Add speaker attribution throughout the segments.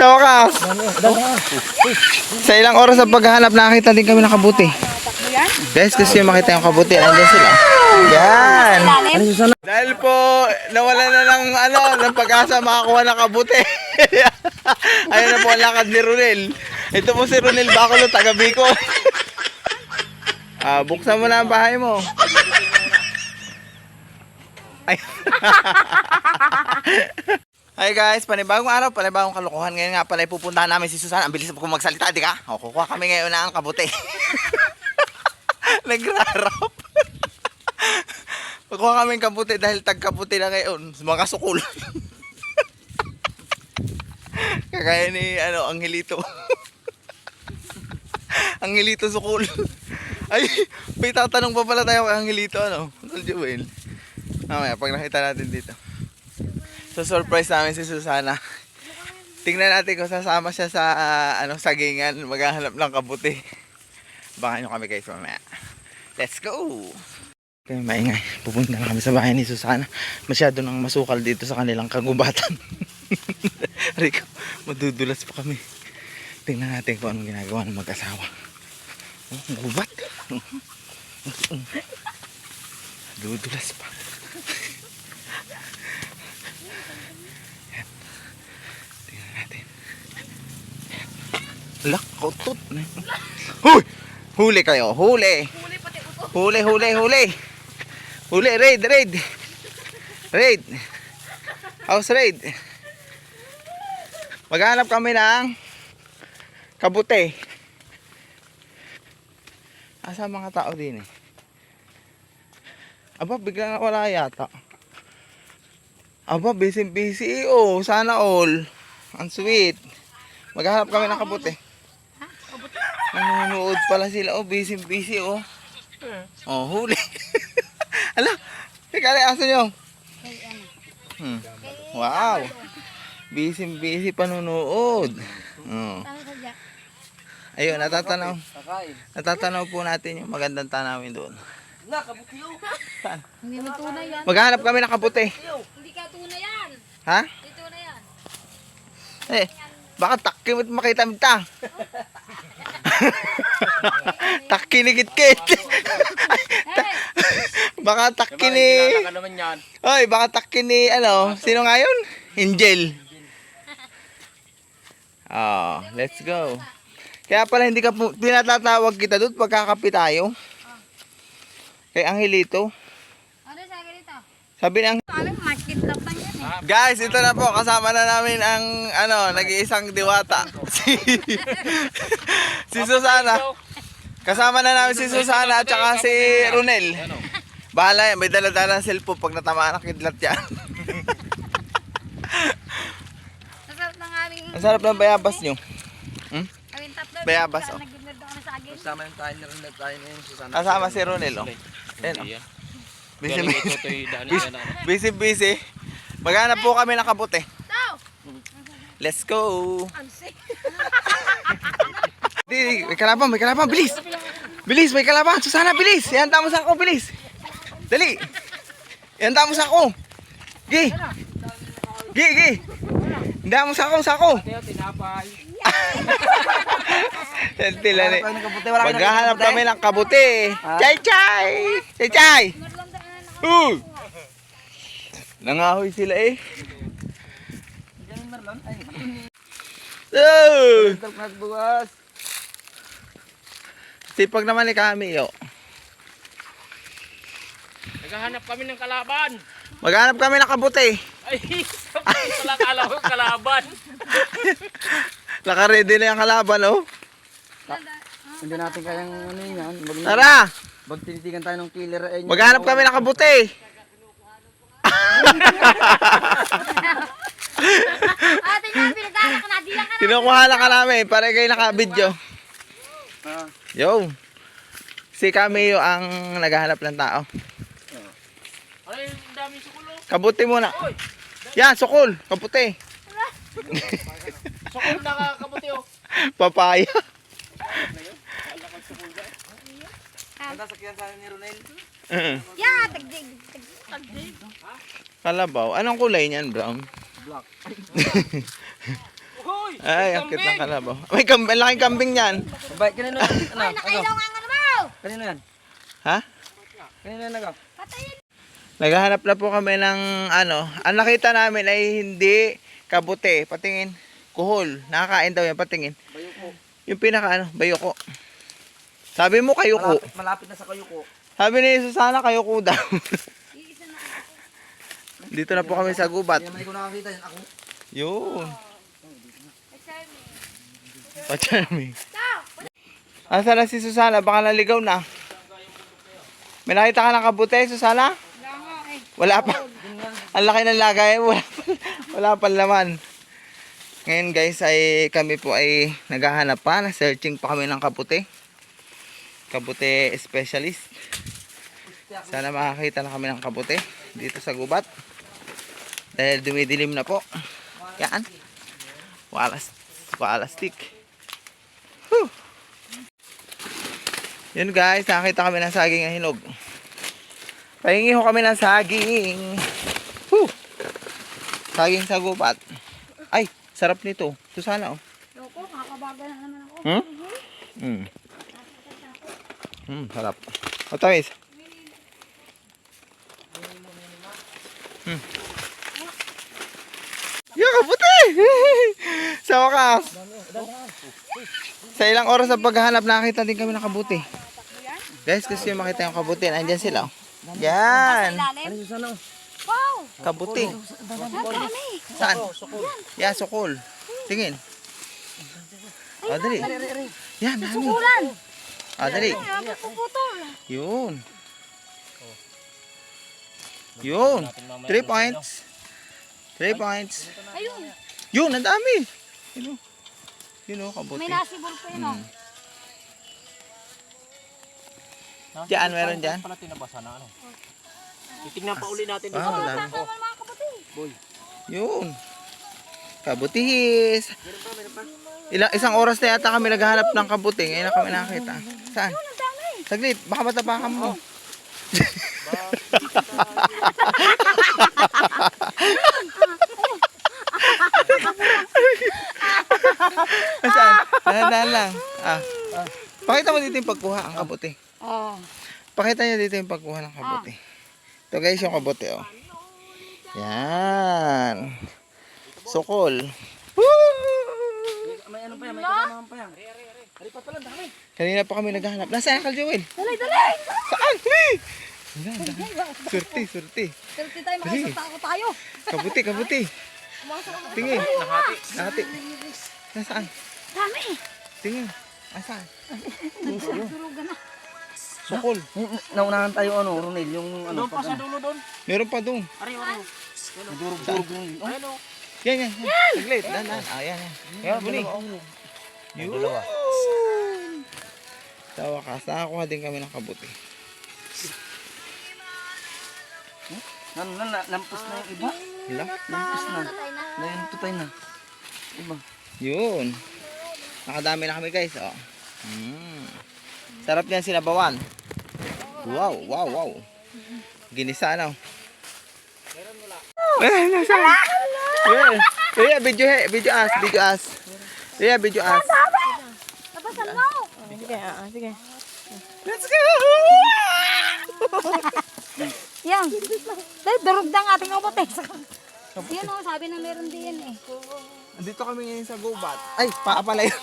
Speaker 1: Sa wakas. Sa ilang oras sa paghahanap, nakakita din kami ng kabuti. Guys, gusto nyo makita yung kabuti. Andiyan sila. Yan. Dahil po, nawala na ng, ano, ng pag-asa makakuha ng kabuti. Ayun na po ang lakad ni Ronel. Ito po si Ronel Baculo, taga Bicol. Ah, buksan mo na ang bahay mo. Ay. Hi guys, panibagong araw, panibagong kalokohan. Ngayon nga pala pupuntahan namin si Susan. Ang bilis po magsalita, di ka? O, kukuha kami ngayon ng kabuti. Nagrarap. Kukuha kami ng kabuti dahil tagkabuti na ngayon. Mga sukul. Kagaya ni ano, Angelito. Angelito sukul. Ay, may tatanong pa pala tayo kay Angelito, ano? Tol Joel. Mamaya, pag nakita natin dito. So, surprise namin si Susana. Tingnan natin kung sasama siya sa, ah, ano, sagingan. Maghahanap ng kabuti. Baka nyo kami guys mamaya. Let's go! Kaya maingay. Pupunta na kami sa bahay ni Susana. Masyado nang masukal dito sa kanilang kagubatan. Rico, madudulas pa kami. Tingnan natin kung anong ginagawa ng mag-asawa. Oh, gubat. Dudulas pa. Yan. Tingnan natin. Yan. Lak, kautot. Huy! Huli kayo, huli. Huli, huli, huli. Huli, raid, raid. Raid. House raid. Maghanap kami ng kabuti. Asa mga tao din eh? Aba, bigla na wala yata. Aba, busy busy. Oh, sana all. Ang sweet. Maghanap kami ng kabuti. Nanonood pala sila. Oh, busy busy oh. Oh, huli. Ala, teka lang, aso nyo? Hmm. Wow. Busy busy panunood. Oh. Ayun, natatanaw. Natatanaw po natin yung magandang tanawin doon. Saan?
Speaker 2: Hindi mo tunay yan.
Speaker 1: Maghanap kami ng kabuti.
Speaker 2: Hindi ka tunay yan.
Speaker 1: Ha?
Speaker 2: Hindi tunay yan.
Speaker 1: Eh, baka takki mo't makita mo ta. takki ni Kitkit. Ay, ta- baka takki ni...
Speaker 3: ka.
Speaker 1: Oy, baka takki ni ano, sino nga yun? Angel. Oh, let's go. Kaya pala hindi ka pinatatawag kita doon pagkakapi tayo. Kay Angelito.
Speaker 2: Ano sa akin ito?
Speaker 1: Sabi ng
Speaker 2: Alam, market lang pa.
Speaker 1: Guys, ito na po kasama na namin ang ano, nag-iisang diwata. Si si Susana. Kasama na namin si Susana at saka si Ronel. Bahala yan, may dala-dala ng cellphone pag natamaan ng kidlat yan.
Speaker 2: Masarap ng aming...
Speaker 1: Ang sarap ng bayabas nyo.
Speaker 2: Aming tatlo.
Speaker 1: Bayabas, oh.
Speaker 2: Nagigilid ako na sa akin.
Speaker 3: Kasama yung tayo na rin na tayo na yung Susana.
Speaker 1: Kasama si Ronel, oh. Ayan, oh. Busy,
Speaker 3: Busy,
Speaker 1: busy. busy, busy. Maghanap po kami ng kabuti.
Speaker 2: Tao!
Speaker 1: Let's go! Di, may kalaban, may kalaban, bilis! Bilis, may kalaban! Susana, bilis! Ihanda mo sa ako, bilis! Dali! Ihanda mo sa ako! Gi! Gi, gi! Ihanda mo sa ako, sa ako!
Speaker 3: Tinapay.
Speaker 1: Tila ni. Maghahanap kami ng kabuti. Chay, chay! Chay, chay! Uh! Nangahoy sila eh. Oh!
Speaker 3: bukas.
Speaker 1: Sipag naman ni kami, yo.
Speaker 3: Naghahanap kami ng kalaban.
Speaker 1: Maghanap kami ng kabuti.
Speaker 3: Ay, wala kala ko kalaban.
Speaker 1: Naka-ready na yung kalaban, oh.
Speaker 4: Hindi natin kayang ano yan. Mag,
Speaker 1: Tara!
Speaker 4: mag tinitigan tayo ng killer. Eh,
Speaker 1: Maghanap kami ng kabuti.
Speaker 2: Ate nga, pinagdala ka na. Di lang ka na.
Speaker 1: Kinukuha na ka namin para kayo naka-video.
Speaker 4: Ah.
Speaker 1: Yo. Si Cameo ang naghahanap ng tao.
Speaker 3: Ay, ang dami sukulo.
Speaker 1: Kabuti muna. Yan, sukol. Kabuti.
Speaker 3: Sukul nakakabuti oh.
Speaker 1: Papaya.
Speaker 4: Nasakyan sa ni Ronel.
Speaker 2: Yeah, tagdig.
Speaker 3: Uy!
Speaker 1: Ay, akit ng kalabaw. May kambing, laking kambing yan.
Speaker 4: Babay, kanino yan? Ano?
Speaker 2: Ay, nakailaw nga naman.
Speaker 4: Kanino yan?
Speaker 1: Ha?
Speaker 4: Kanino yan nagaw?
Speaker 2: Patayin.
Speaker 1: Naghahanap na po kami ng ano. Ang nakita namin ay hindi kabuti. Patingin. Kuhol. Nakakain daw yan. Patingin.
Speaker 4: Bayuko.
Speaker 1: Yung pinaka ano, bayoko. Sabi mo kayuko.
Speaker 4: Malapit, malapit na sa kayuko.
Speaker 1: Sabi ni Susana kayuko daw.
Speaker 2: Iisa na.
Speaker 1: Dito na po kami sa gubat.
Speaker 4: Hindi ko nakakita yan. Ako.
Speaker 1: Yun. Pacharming.
Speaker 2: Stop.
Speaker 1: Asa na si Susana? Baka naligaw na. May nakita ka ng kabute, Susana?
Speaker 2: Wala eh.
Speaker 1: Wala pa. Ang laki ng lagay. Wala pa, wala pa laman. Ngayon guys ay kami po ay naghahanap pa. Na-searching pa kami ng kabute. Kabute specialist. Sana makakita na kami ng kabute dito sa gubat. Dahil dumidilim na po. Yan. Walas, walastik. Whew. Yun guys, nakakita kami ng saging na hinog. Pahingi ho kami ng saging. Whew. Saging sa gubat. Ay, sarap nito. Susana oh.
Speaker 2: Loko, kakabagal na naman ako.
Speaker 1: Hmm? Hmm. Hmm, sarap. O, tamis. Hmm. Yung kaputi! sa wakas. Sa ilang oras sa paghahanap, nakakita din kami ng kabuti. Guys, gusto nyo makita yung kabuti. Andyan sila. oh. Yan.
Speaker 2: Wow.
Speaker 1: Kabuti. Saan? Yan, sukol. Tingin. O, dali. Yan, dami.
Speaker 2: Sukulan.
Speaker 1: O, dali. Yun. Yun. Three points. Three points.
Speaker 2: Ayun.
Speaker 1: Yun, ang dami. Yun o. Yun o, kabuti.
Speaker 2: May nasibol pa yun oh.
Speaker 1: Diyan, meron dyan.
Speaker 3: Pala tinabasa na ano. Titignan pa uli natin.
Speaker 1: Ah, ang dami.
Speaker 2: Kaputi?
Speaker 1: Yun. Kabutihis. Ilang, isang oras na yata kami naghahanap ng kabuti. Ngayon na kami nakakita. Saan? Saglit, baka matapakan mo. Saan? Dahan-dahan lang. Ah. Pakita mo dito yung pagkuha ang kabuti.
Speaker 2: Oh.
Speaker 1: Pakita niyo dito yung pagkuha ng kabuti. Ito guys yung kabuti oh. Yan. Sukol. Woo!
Speaker 4: May ano pa yan? May kasama pa yan. Halipat pala, dami.
Speaker 1: Kanina pa kami naghahanap. Nasaan ka, Joel?
Speaker 2: Dali, dali.
Speaker 1: Saan? Dali! Wala, dali. Surti, surti.
Speaker 2: Surti tayo, makasakta ako tayo.
Speaker 1: Kabuti, kabuti. Tingin. Nahati. Nasaan?
Speaker 2: Dami.
Speaker 1: Tingin. Nasaan?
Speaker 2: Surugan na.
Speaker 1: Sukol.
Speaker 4: Eh, Naunahan tayo ano, Ronel, yung ano.
Speaker 3: Doon pa sa dulo doon.
Speaker 1: Meron pa doon.
Speaker 3: Ari, ari.
Speaker 4: Durog-durog yung... Oh,
Speaker 3: Ayun o.
Speaker 1: Yan, yan. yan. Saglit. Dan, dan. Ah, yan, yan.
Speaker 4: Kaya,
Speaker 1: Buning.
Speaker 4: dalawa, oh.
Speaker 1: Yun. Sa wakas, nakakuha din kami ng kabuti.
Speaker 4: Nan, nan, nan, lampos na yung iba.
Speaker 1: Wala.
Speaker 4: Lampos na.
Speaker 2: Na.
Speaker 4: Ngayon, tutay na. Iba.
Speaker 1: Yun. Nakadami na kami guys. Oh. Mm. Sarap yan sinabawan. Wow, wow, wow. Ginisa ano. Meron wala. Nasa? Yeah. Yeah, video he, video us, video us. Yeah, video us.
Speaker 2: Tapasan mo.
Speaker 1: Let's go!
Speaker 2: Yan. Dahil durog na ang ating kaputi. Yan o, sabi na meron din eh.
Speaker 1: Andito kami ngayon sa Gobat. Ay, paa pala yun.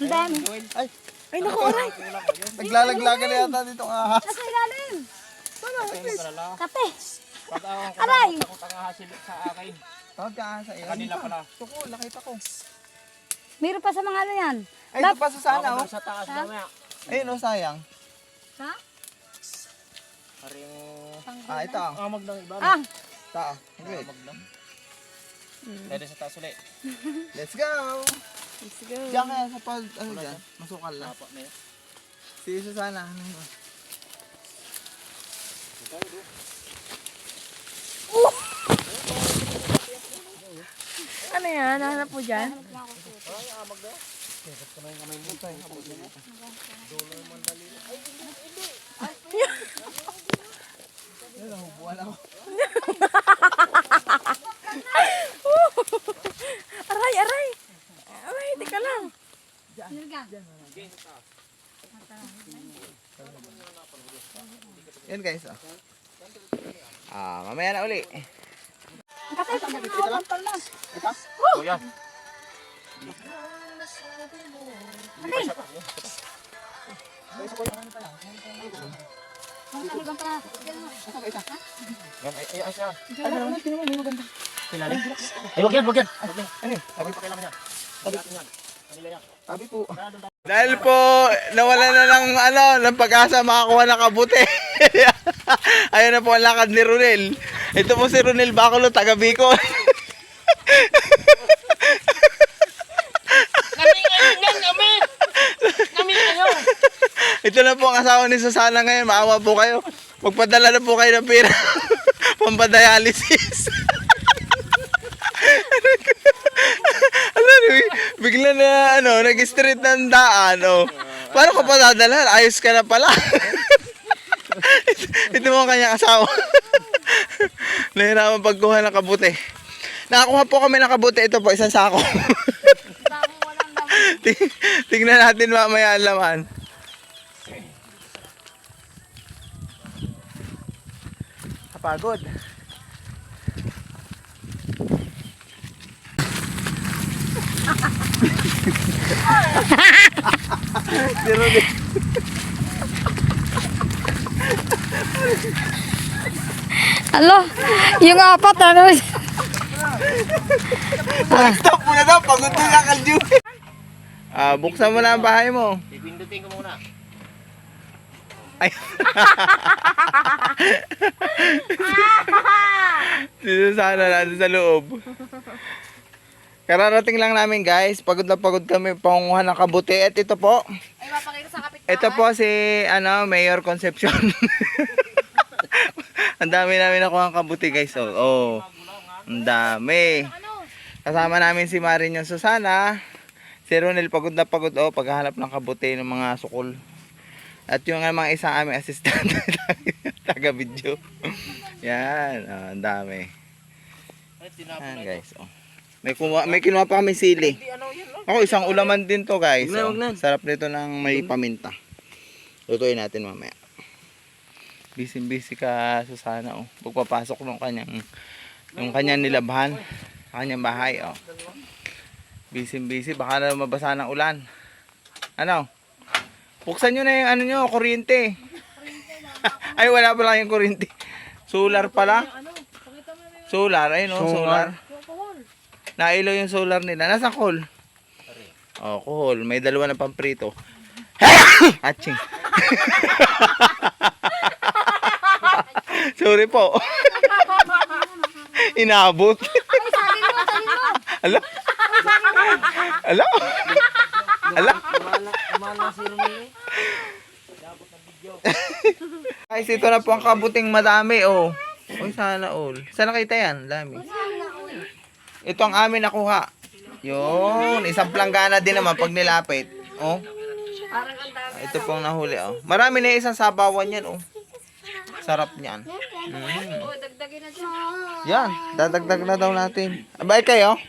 Speaker 2: Ang dami.
Speaker 1: Ay, ay naku, aray. Naglalaglagan na yata dito ang ahas.
Speaker 2: Nasa ilalim.
Speaker 3: Kalala.
Speaker 2: Kape.
Speaker 3: Pag ako ko
Speaker 2: Aray.
Speaker 3: takot ang hasil sa akin.
Speaker 1: Tawag ka sa iyo.
Speaker 3: Kanila pala.
Speaker 1: Suko, nakita ko.
Speaker 2: Meron pa sa mga ano yan.
Speaker 1: Ay, ito pa sa sana
Speaker 3: Ako
Speaker 1: oh.
Speaker 3: doon sa taas mamaya.
Speaker 1: Ayun oh, sayang.
Speaker 2: Ha?
Speaker 3: Ari yung
Speaker 1: Ah, ito ah.
Speaker 3: amag ng iba.
Speaker 2: Ah,
Speaker 1: Ito ah. Wait.
Speaker 3: Amag lang. Pwede sa taas ulit.
Speaker 1: Let's go! Let's go. Diyan kaya sa pag, ano dyan? Masukal lang.
Speaker 3: Apa na yun.
Speaker 1: Si Susana. Ano yun?
Speaker 5: ano yan? Nahanap mo dyan?
Speaker 1: Ay,
Speaker 3: amag na. Kaibat ka
Speaker 4: na yung kamay mo. Ay, amag na.
Speaker 2: Dollar
Speaker 3: man dali. Ay.
Speaker 2: Ay, hindi.
Speaker 1: Nahubuan. Aray,
Speaker 5: aray. Aray, teka lang.
Speaker 1: Yan guys. Oh. Ah, mamaya na uli.
Speaker 2: Kasi pag nakawan pala.
Speaker 3: O yan. Yan, ay, ay, ay, siya. Sinali? Ay, wag yan, wag yan. Ano? Sabi pa kailangan yan. Sabi pa yan.
Speaker 1: Sabi po. Dahil po, nawala na ng, ano, ng pag-asa makakuha ng kabuti. Ayun na po ang lakad ni Ronel. Ito po si Ronel Baculo, taga Bicol.
Speaker 3: Kami ngayon!
Speaker 1: Ito na po ang asawa ni Susana ngayon. Maawa po kayo. Magpadala na po kayo ng pera. Pampadialysis. ano, bigla na, ano, nag-street ng daan, oh. Paano ka pa? Ayos ka na pala. ito, ito mo ang kanyang asawa. Nahirapan pagkuha ng kabuti. Nakakuha po kami ng kabuti. Ito po, isang sako. Ting- Tingnan natin mamaya ang laman. Kapagod. Si Rudy.
Speaker 2: Alo, yung apat ano.
Speaker 1: Stop mo na daw, pagod na lang kalju. Ah, buksan mo na ang bahay mo.
Speaker 3: Pipindutin ko muna.
Speaker 1: Ay. Dito sana natin sa loob. Kararating lang namin guys. Pagod na pagod kami pangunguhan ng kabuti. At ito po.
Speaker 2: Ay, mapakita sa kapit.
Speaker 1: Ito po si ano, Mayor Concepcion. ang dami namin nakuha ng kabuti guys. Oh, oh. Ang dami. Kasama namin si Marin yung Susana. Si Ronel pagod na pagod oh, paghahanap ng kabuti ng mga sukol. At yung nga mga isang aming assistant taga video. Yan, oh, ang dami. Yan guys. Oh. May kumuha, may kinuha pa kami sili.
Speaker 3: Ano?
Speaker 1: Ako isang ulaman din to guys. Oh. Sarap nito ng may paminta. Lutuin natin mamaya. Busy busy ka Susana oh. Pagpapasok ng kanyang yung kanyang nilabhan, kanyang bahay oh. Busy busy baka na mabasa ng ulan. Ano? Buksan nyo na yung ano nyo, kuryente. Ay wala pala yung kuryente. Solar pala. Solar, ayun oh, solar. Nailaw yung solar nila. Nasa coal? Oh, coal. May dalawa na pamprito. Aching. Sorry po. Inabot. Ala. Ala. Ala. Guys, ito na po ang kabuting madami, oh. Uy, sana all. Sana kita yan? Dami. Ito ang amin nakuha. Yun, isang planggana din naman pag nilapit. Oh. Ito pong nahuli, oh. Marami na isang sabawan yan, oh. Sarap niyan. Mm. Yan, dadagdag na daw natin. Abay kayo?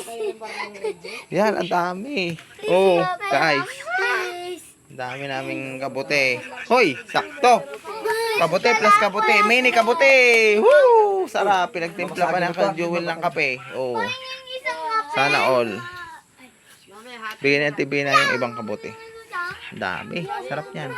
Speaker 1: Yan, ang dami. Oh, guys. Ang dami naming kabote. Hoy, sakto. Kabote plus kabote. Mini kabote. Woo! Sarap. Pinagtimpla pa ng kajuwil ng kape. Oh. Sana all. Bigyan natin bigyan na yung ibang kabote. Ang dami. Sarap yan.